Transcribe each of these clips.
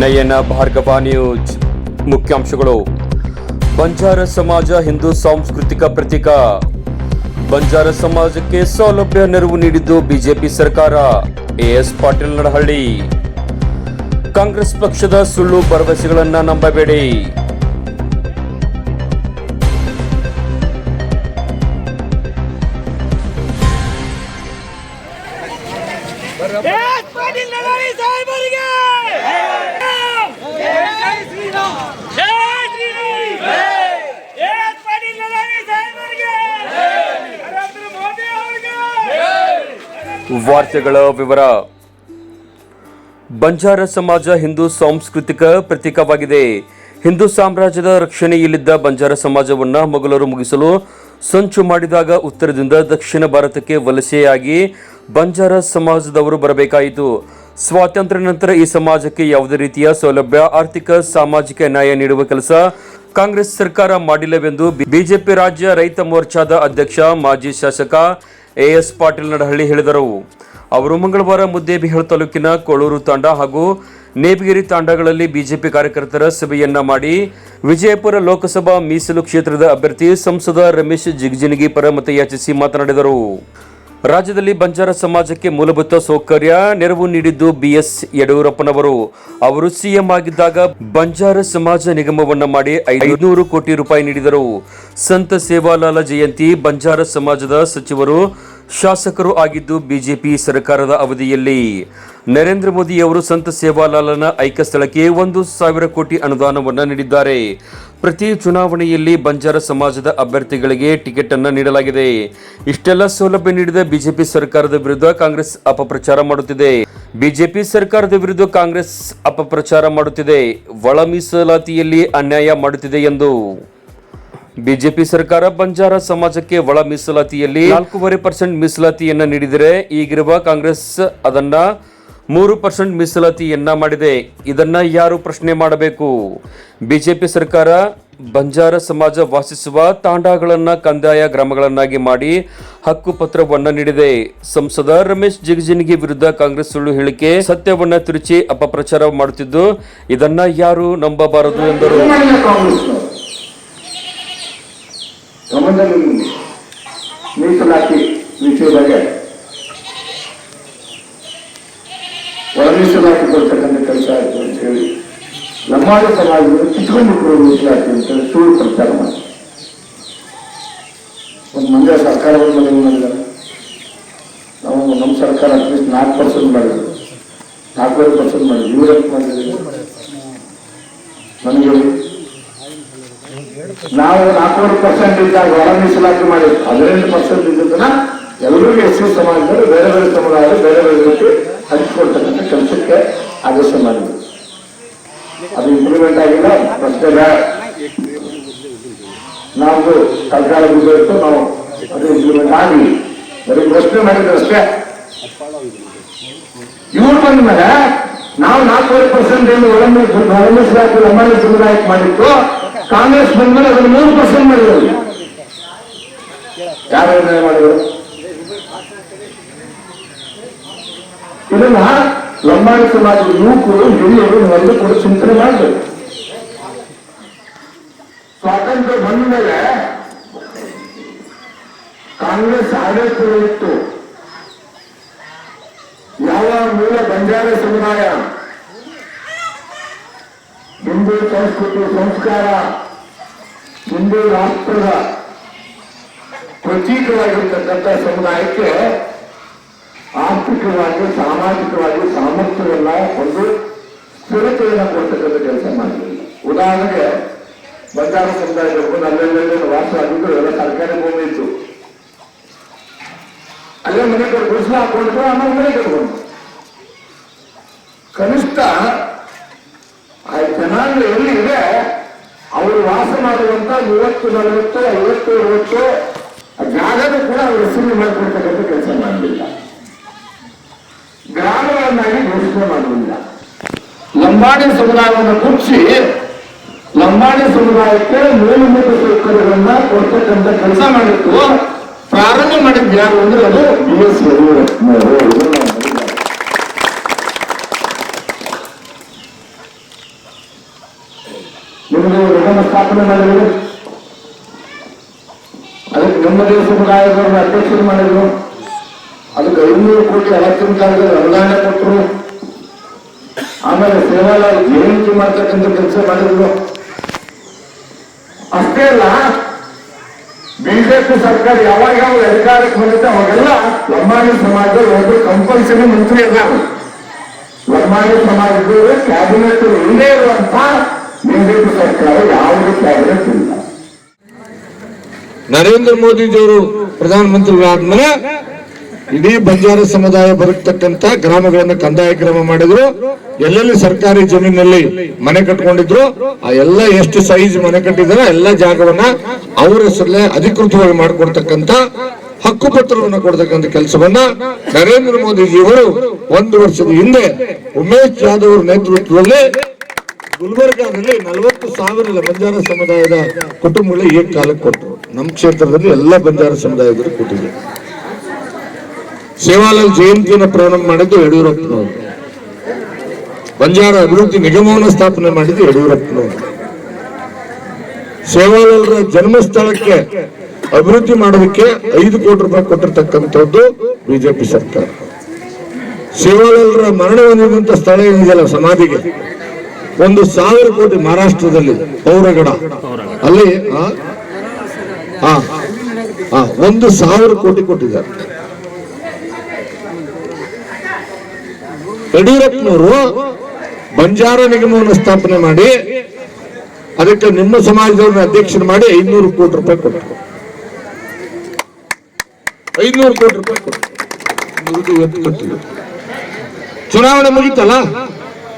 ನಯನ Bhargava news. ಮುಖ್ಯಾಂಶಗಳು. ಬಂಜಾರ ಸಮಾಜ ಹಿಂದೂ ಸಾಂಸ್ಕೃತಿಕ ಪ್ರತೀಕ. ಬಂಜಾರ ಸಮಾಜಕ್ಕೆ ಸೌಲಭ್ಯ ನೆರವು ನೀಡಿದ್ದು ಬಿಜೆಪಿ ಸರ್ಕಾರ. ಎಎಸ್ ಪಾಟೀಲ್ ನಡಹಳ್ಳಿ ಕಾಂಗ್ರೆಸ್ ಪಕ್ಷದ ಸುಳ್ಳು ಭರವಸೆಗಳನ್ನು ನಂಬಬೇಡಿ. ವಾರ್ತೆಗಳ ವಿವರ. ಬಂಜಾರ ಸಮಾಜ ಹಿಂದೂ ಸಾಂಸ್ಕೃತಿಕ ಪ್ರತೀಕವಾಗಿದೆ. ಹಿಂದೂ ಸಾಮ್ರಾಜ್ಯದ ರಕ್ಷಣೆಯಲ್ಲಿದ್ದ ಬಂಜಾರ ಸಮಾಜವನ್ನು ಮೊಘಲರು ಮುಗಿಸಲು ಸಂಚು ಮಾಡಿದಾಗ ಉತ್ತರದಿಂದ ದಕ್ಷಿಣ ಭಾರತಕ್ಕೆ ವಲಸೆಯಾಗಿ ಬಂಜಾರ ಸಮಾಜದವರು ಬರಬೇಕಾಯಿತು. ಸ್ವಾತಂತ್ರ್ಯ ನಂತರ ಈ ಸಮಾಜಕ್ಕೆ ಯಾವುದೇ ರೀತಿಯ ಸೌಲಭ್ಯ, ಆರ್ಥಿಕ, ಸಾಮಾಜಿಕ ನ್ಯಾಯ ನೀಡುವ ಕೆಲಸ ಕಾಂಗ್ರೆಸ್ ಸರ್ಕಾರ ಮಾಡಿಲ್ಲವೆಂದು ಬಿಜೆಪಿ ರಾಜ್ಯ ರೈತ ಮೋರ್ಚಾದ ಅಧ್ಯಕ್ಷ, ಮಾಜಿ ಶಾಸಕ ಎಎಸ್ ಪಾಟೀಲ್ ನಡಹಳ್ಳಿ ಹೇಳಿದರು. ಅವರು ಮಂಗಳವಾರ ಮುದ್ದೇಬಿಹಾಳ್ ತಾಲೂಕಿನ ಕೊಳೂರು ತಾಂಡ ಹಾಗೂ ನೇಪಗಿರಿ ತಾಂಡಗಳಲ್ಲಿ ಬಿಜೆಪಿ ಕಾರ್ಯಕರ್ತರ ಸಭೆಯನ್ನ ಮಾಡಿ ವಿಜಯಪುರ ಲೋಕಸಭಾ ಮೀಸಲು ಕ್ಷೇತ್ರದ ಅಭ್ಯರ್ಥಿ ಸಂಸದ ರಮೇಶ್ ಜಿಗಜಿನಗಿ ಪರ ಮತಯಾಚಿಸಿ ಮಾತನಾಡಿದರು. ರಾಜ್ಯದಲ್ಲಿ ಬಂಜಾರ ಸಮಾಜಕ್ಕೆ ಮೂಲಭೂತ ಸೌಕರ್ಯ, ನೆರವು ನೀಡಿದ್ದು ಬಿಎಸ್ ಯಡಿಯೂರಪ್ಪನವರು. ಅವರು ಸಿಎಂ ಆಗಿದ್ದಾಗ ಬಂಜಾರ ಸಮಾಜ ನಿಗಮವನ್ನ ಮಾಡಿ ಐನೂರು ಕೋಟಿ ರೂಪಾಯಿ ನೀಡಿದರು. ಸಂತ ಸೇವಾಲಾಲ ಜಯಂತಿ ಬಂಜಾರ ಸಮಾಜದ ಸಚಿವರು, ಶಾಸಕರು ಆಗಿದ್ದು ಬಿಜೆಪಿ ಸರ್ಕಾರದ ಅವಧಿಯಲ್ಲಿ. ನರೇಂದ್ರ ಮೋದಿ ಅವರು ಸಂತ ಸೇವಾಲಾಲನ ಐಕ್ಯ ಸ್ಥಳಕ್ಕೆ ಒಂದು ಸಾವಿರ ಕೋಟಿ ಅನುದಾನವನ್ನು ನೀಡಿದ್ದಾರೆ. ಪ್ರತಿ ಚುನಾವಣೆಯಲ್ಲಿ ಬಂಜಾರ ಸಮಾಜದ ಅಭ್ಯರ್ಥಿಗಳಿಗೆ ಟಿಕೆಟ್ ಅನ್ನು ನೀಡಲಾಗಿದೆ. ಇಷ್ಟೆಲ್ಲ ಸೌಲಭ್ಯ ನೀಡಿದ ಬಿಜೆಪಿ ಸರ್ಕಾರದ ವಿರುದ್ಧ ಕಾಂಗ್ರೆಸ್ ಅಪಪ್ರಚಾರ ಮಾಡುತ್ತಿದೆ. ಬಿಜೆಪಿ ಸರ್ಕಾರದ ವಿರುದ್ಧ ಕಾಂಗ್ರೆಸ್ ಅಪಪ್ರಚಾರ ಮಾಡುತ್ತಿದೆ. ಒಳ ಮೀಸಲಾತಿಯಲ್ಲಿ ಅನ್ಯಾಯ ಮಾಡುತ್ತಿದೆ ಎಂದು. ಬಿಜೆಪಿ ಸರ್ಕಾರ ಬಂಜಾರ ಸಮಾಜಕ್ಕೆ ಒಳ ಮೀಸಲಾತಿಯಲ್ಲಿ ನಾಲ್ಕೂವರೆ ಪರ್ಸೆಂಟ್ ಮೀಸಲಾತಿಯನ್ನು ನೀಡಿದರೆ ಈಗಿರುವ ಕಾಂಗ್ರೆಸ್ ಅದನ್ನ ಮೂರು ಪರ್ಸೆಂಟ್ ಮೀಸಲಾತಿಯನ್ನ ಮಾಡಿದೆ, ಇದನ್ನ ಯಾರು ಪ್ರಶ್ನೆ ಮಾಡಬೇಕು? ಬಿಜೆಪಿ ಸರ್ಕಾರ ಬಂಜಾರ ಸಮಾಜ ವಾಸಿಸುವ ತಾಂಡಾಗಳನ್ನ ಕಂದಾಯ ಗ್ರಾಮಗಳನ್ನಾಗಿ ಮಾಡಿ ಹಕ್ಕುಪತ್ರವನ್ನು ನೀಡಿದೆ. ಸಂಸದ ರಮೇಶ್ ಜಿಗಜಿನಗಿ ವಿರುದ್ಧ ಕಾಂಗ್ರೆಸ್ ಸುಳ್ಳು ಹೇಳಿಕೆ, ಸತ್ಯವನ್ನ ತಿರುಚಿ ಅಪಪ್ರಚಾರ ಮಾಡುತ್ತಿದ್ದು, ಇದನ್ನ ಯಾರು ನಂಬಬಾರದು ಎಂದರು. ಮಾಡಿಲ್ಲ ಮೀಸಲಾತಿ ಕೊಡ್ತಕ್ಕಂಥ ಕೆಲಸ ಆಯಿತು ಅಂತ ಹೇಳಿ ಲಂಬಾಡಿ ಸಮಾಜವನ್ನು ಕಿತ್ಕೊಂಡು ಕೊಡುವ ಮೀಸಲಾತಿ ಅಂತ ಹೇಳಿ ಸುಳ್ಳು ಪ್ರಚಾರ ಮಾಡಿ ಒಂದು ಮಂಡ್ಯ ಸರ್ಕಾರವನ್ನು ಏನು ಮಾಡಿದ್ದಾರೆ ನಾವು ನಮ್ಮ ಸರ್ಕಾರ ಅಟ್ಲೀಸ್ಟ್ ನಾಲ್ಕು ಪರ್ಸೆಂಟ್ ಮಾಡಿದ್ರು ನಾಲ್ಕೂವರೆ ಪರ್ಸೆಂಟ್ ಮಾಡಿದ್ರು ಇವ್ರು ಮಾಡಿದ್ರು ನನಗೆ ನಾವು ನಾಲ್ಕೂವರೆ ಪರ್ಸೆಂಟ್ ಇದ್ದಾಗ ಒಳ ಮೀಸಲಾತಿ ಮಾಡಿದ್ರು ಹದಿನೆಂಟು ಪರ್ಸೆಂಟ್ ಇದ್ದದನ್ನ ಎಲ್ಲರಿಗೂ ಎಸ್ ಸಿ ಸಮಾಜದಲ್ಲಿ ಬೇರೆ ಬೇರೆ ಸಮುದಾಯ ಬೇರೆ ಬೇರೆ ರೀತಿ ಹಂಚಿಕೊಳ್ತಕ್ಕಂಥ ಕೆಲಸಕ್ಕೆ ಆದೇಶ ಮಾಡಿದ್ರು. ಅದು ಇಂಪ್ಲಿಮೆಂಟ್ ಆಗಿಲ್ಲ ಪ್ರಶ್ನೆ ಬೇಡ ನಾವು ಸರ್ಕಾರ ಬಿದ್ದು ನಾವು ಅದು ಇಂಪ್ಲಿಮೆಂಟ್ ಆಗಲಿ ಬರೀ ಪ್ರಶ್ನೆ ಮಾಡಿದ್ರು ಅಷ್ಟೇ. ಇವ್ರು ಬಂದ ಮೇಲೆ ನಾವು ನಾಲ್ಕೂವರೆ ಪರ್ಸೆಂಟ್ ಏನು ಒಳಮೀಸಲಾತಿ ಲಂಬಾಣಿ ಸಮುದಾಯಕ್ಕೆ ಮಾಡಿತ್ತು ಕಾಂಗ್ರೆಸ್ ಬಂದ ಮೇಲೆ ಅದನ್ನು ಮೂರು ಪರ್ಸೆಂಟ್ ಮಾಡಿದ್ರು. ಯಾರು ನಿರ್ಣಯ ಮಾಡಿದ್ರು? ಇದನ್ನ ಲಂಬಾಣಿ ಸಮಾಜದ ಯುವಕರು ಹಿರಿಯರು ಒಂದು ಕೂಡ ಚಿಂತನೆ ಮಾಡಬೇಕು. ಸ್ವಾತಂತ್ರ್ಯ ಬಂದ ಮೇಲೆ ಕಾಂಗ್ರೆಸ್ ಆಡಳಿತದಲ್ಲಿತ್ತು ಯಾವ ಮೂಲ ಬಂಜಾರ ಸಮುದಾಯ? ಹಿಂದೂ ಸಂಸ್ಕೃತಿ ಸಂಸ್ಕಾರ, ಹಿಂದೂ ರಾಷ್ಟ್ರದ ಪ್ರತೀಕವಾಗಿರ್ತಕ್ಕಂಥ ಸಮುದಾಯಕ್ಕೆ ಆರ್ಥಿಕವಾಗಿ, ಸಾಮಾಜಿಕವಾಗಿ ಸಾಮರ್ಥ್ಯವನ್ನ ಒಂದು ಸ್ಥಿರತೆಯನ್ನು ಕೊಡ್ತಕ್ಕಂಥ ಕೆಲಸ ಮಾಡಿದ್ವಿ ಉದಾಹರಣೆಗೆ ಬಂಜಾರ ಸಮುದಾಯದವರು ಅಲ್ಲೆಲ್ಲೆಲ್ಲ ವಾಸ ಆಗಿದ್ದು, ಎಲ್ಲ ಸರ್ಕಾರಿ ಭೂಮಿ ಇತ್ತು. ಅಲ್ಲೇ ಮನೆ ಕಡೆ ಗುಡಿಸಲು ಆಮೇಲೆ ಮನೆ ಕಟ್ಕೊಂಡು ಕನಿಷ್ಠ ಆ ಜನಾಂಗ ಎಲ್ಲಿ ಇದೆ, ಅವರು ವಾಸ ಮಾಡುವಂತ ಮೂವತ್ತು, ನಲವತ್ತು, ಐವತ್ತು, ಅರವತ್ತು ಜಾಗನೂ ಕೂಡ ಅವರು ಹೆಸರು ಮಾಡಿಕೊಡ್ತಕ್ಕಂಥ ಕೆಲಸ ಮಾಡಲಿಲ್ಲ ಗ್ರಾಮಗಳನ್ನಾಗಿ ಘೋಷಣೆ ಮಾಡುವುದಿಲ್ಲ. ಲಂಬಾಣಿ ಸಮುದಾಯವನ್ನು ಮುಚ್ಚಿ ಲಂಬಾಣಿ ಸಮುದಾಯಕ್ಕೆ ಮೂಲಭೂತ ಸೌಕರ್ಯಗಳನ್ನ ಕೊಡ್ತಕ್ಕಂಥ ಕೆಲಸ ಮಾಡಿತ್ತು. ಪ್ರಾರಂಭ ಮಾಡಿದ್ ಯಾರು ಅಂದ್ರೆ ಅದು ಬಿ ಎಸ್ ಯಡಿಯೂರಪ್ಪನವರು ನಿಮಗೆ ಘಟನೆ ಸ್ಥಾಪನೆ ಮಾಡಿದ್ರು. ಅದಕ್ಕೆ ನಮ್ಮದೇ ಸಮುದಾಯದವ್ರನ್ನ ಅಧ್ಯಕ್ಷರು ಮಾಡಿದ್ರು. ಅದಕ್ಕೆ ಐನೂರು ಕೋಟಿ ಅವತ್ತಿನ ಕಾಲದಲ್ಲಿ ಅನುದಾನ ಕೊಟ್ಟರು. ಆಮೇಲೆ ಸೇವಾಲಾಲ್ ಜಯಂತಿ ಮಾಡ್ತಕ್ಕಂಥ ಕೆಲಸ ಮಾಡಿದ್ರು. ಅಷ್ಟೇ ಅಲ್ಲ, ಬಿಜೆಪಿ ಸರ್ಕಾರ ಯಾವಾಗ ಯಾವಾಗ ಅಧಿಕಾರಕ್ಕೆ ಬಂದಿದೆ ಅವಾಗೆಲ್ಲ ಲಂಬಾಣಿ ಸಮಾಜದಲ್ಲಿ ಒಬ್ಬರು ಕಂಪಲ್ಸರಿ ಮಂತ್ರಿ ಇದ್ದಾರೆ ಲಂಬಾಣಿ ಸಮಾಜದವರು ಕ್ಯಾಬಿನೆಟ್ ಇಲ್ಲೇ ಇರುವಂತ ಬಿಜೆಪಿ ಸರ್ಕಾರ ಯಾವುದೇ ಕ್ಯಾಬಿನೆಟ್ ಇಲ್ಲ. ನರೇಂದ್ರ ಮೋದಿಜಿಯವರು ಪ್ರಧಾನಮಂತ್ರಿಗಳಾದ್ಮೇಲೆ ಇಡೀ ಬಂಜಾರ ಸಮುದಾಯ ಬರತಕ್ಕಂತ ಗ್ರಾಮಗಳನ್ನ ಕಂದಾಯ ಗ್ರಾಮ ಮಾಡಿದ್ರು. ಎಲ್ಲೆಲ್ಲಿ ಸರ್ಕಾರಿ ಜಮೀನಲ್ಲಿ ಮನೆ ಕಟ್ಕೊಂಡಿದ್ರು, ಆ ಎಲ್ಲ ಎಷ್ಟು ಸೈಜ್ ಮನೆ ಕಟ್ಟಿದಾರ ಎಲ್ಲ ಜಾಗವನ್ನ ಅವರ ಹೆಸರಲ್ಲೇ ಅಧಿಕೃತವಾಗಿ ಮಾಡಿಕೊಡ್ತಕ್ಕಂತ ಹಕ್ಕುಪತ್ರವನ್ನು ಕೊಡ್ತಕ್ಕಂಥ ಕೆಲಸವನ್ನ ನರೇಂದ್ರ ಮೋದಿಜಿಯವರು ಒಂದು ವರ್ಷದ ಹಿಂದೆ ಉಮೇಶ್ ಜಾಧವ್ ನೇತೃತ್ವದಲ್ಲಿ ಗುಲ್ಬರ್ಗಾದಲ್ಲಿ ನಲವತ್ತು ಸಾವಿರ ಬಂಜಾರ ಸಮುದಾಯದ ಕುಟುಂಬಗಳು ಏಕಕಾಲಕ್ಕೆ ಕೊಟ್ಟರು. ನಮ್ಮ ಕ್ಷೇತ್ರದಲ್ಲಿ ಎಲ್ಲ ಬಂಜಾರ ಸಮುದಾಯದವರು ಕೊಟ್ಟಿದ್ರು. ಸೇವಾಲಾಲ್ ಜಯಂತಿಯನ್ನು ಪ್ರಾರಂಭ ಮಾಡಿದ್ದು ಯಡಿಯೂರಪ್ಪನವರು. ಬಂಜಾರ ಅಭಿವೃದ್ಧಿ ನಿಗಮವನ್ನು ಸ್ಥಾಪನೆ ಮಾಡಿದ್ದು ಯಡಿಯೂರಪ್ಪನವರು. ಸೇವಾಲಾಲ್ರ ಜನ್ಮಸ್ಥಳಕ್ಕೆ ಅಭಿವೃದ್ಧಿ ಮಾಡೋದಕ್ಕೆ ಐದು ಕೋಟಿ ರೂಪಾಯಿ ಕೊಟ್ಟಿರ್ತಕ್ಕಂಥದ್ದು ಬಿಜೆಪಿ ಸರ್ಕಾರ. ಸೇವಾಲಾಲ್ರ ಮರಣ ಹೊಂದಿದಂತ ಸ್ಥಳ ಏನಿದೆಯಲ್ಲ ಸಮಾಧಿಗೆ? ಒಂದು ಸಾವಿರ ಕೋಟಿ ಮಹಾರಾಷ್ಟ್ರದಲ್ಲಿ, ಪೌರಗಡ. ಅಲ್ಲಿ ಒಂದು ಸಾವಿರ ಕೋಟಿ ಕೊಟ್ಟಿದ್ದಾರೆ. ಯಡಿಯೂರಪ್ಪನವರು ಬಂಜಾರ ನಿಗಮವನ್ನು ಸ್ಥಾಪನೆ ಮಾಡಿ ಅದಕ್ಕೆ ನಿಮ್ಮ ಸಮಾಜದವ್ರನ್ನ ಅಧ್ಯಕ್ಷರು ಮಾಡಿ ಐನೂರು ಕೋಟಿ ರೂಪಾಯಿ ಕೊಟ್ಟರು. ಐನೂರು ಕೋಟಿ ರೂಪಾಯಿ ಕೊಟ್ಟರು. ಚುನಾವಣೆ ಮುಗಿತಲ್ಲ,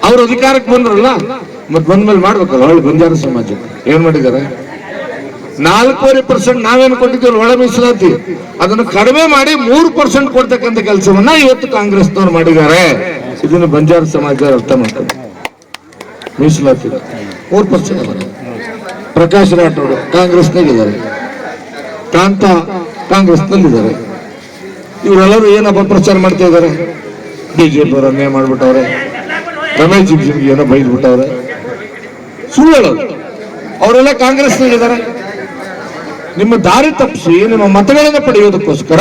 ಅವ್ರ ಅಧಿಕಾರಕ್ಕೆ ಬಂದ್ರಲ್ಲ, ಮತ್ ಬಂದ್ಮೇಲೆ ಮಾಡ್ಬೇಕಲ್ಲ ಒಳ್ಳೆ ಬಂಜಾರ ಸಮಾಜ. ಏನ್ ಮಾಡಿದ್ದಾರೆ? ನಾಲ್ಕೂವರೆ ಪರ್ಸೆಂಟ್ ನಾವೇನು ಕೊಟ್ಟಿದ್ದೇವೆ ಒಳ ಮೀಸಲಾತಿ, ಅದನ್ನು ಕಡಿಮೆ ಮಾಡಿ ಮೂರು ಪರ್ಸೆಂಟ್ ಕೊಡ್ತಕ್ಕಂಥ ಕೆಲಸವನ್ನ ಇವತ್ತು ಕಾಂಗ್ರೆಸ್ನವ್ರು ಮಾಡಿದ್ದಾರೆ. ಇದನ್ನು ಬಂಜಾರ ಸಮಾಜ ಅರ್ಥ ಮಾಡ್ತಾರೆ. ಮೀಸಲಾತಿ. ಮೂರು ಪರ್ಸೆಂಟ್ ಪ್ರಕಾಶ್ ರಾಠೋಡ್ ಕಾಂಗ್ರೆಸ್ನಾಗಿದ್ದಾರೆ ಕಾಂತ ಕಾಂಗ್ರೆಸ್ನಲ್ಲಿದ್ದಾರೆ. ಇವರೆಲ್ಲರೂ ಏನಪ್ಪ ಪ್ರಚಾರ ಮಾಡ್ತಾ ಇದ್ದಾರೆ? ಬಿಜೆಪಿ ಅವರ ಅನ್ಯಾಯ ಮಾಡಿಬಿಟ್ಟವ್ರೆ. ರಮೇಶ್ ಜಿಗ್ಜಿನ್ಗೆ ಏನೋ ಬೈದ್ಬಿಟ್ಟವ್ರೆ ಸುಳ್ಳು ಅವರೆಲ್ಲ ಕಾಂಗ್ರೆಸ್ನಾಗಿದ್ದಾರೆ ನಿಮ್ಮ ದಾರಿ ತಪ್ಪಿಸಿ ನಿಮ್ಮ ಮತಗಳನ್ನು ಪಡೆಯೋದಕ್ಕೋಸ್ಕರ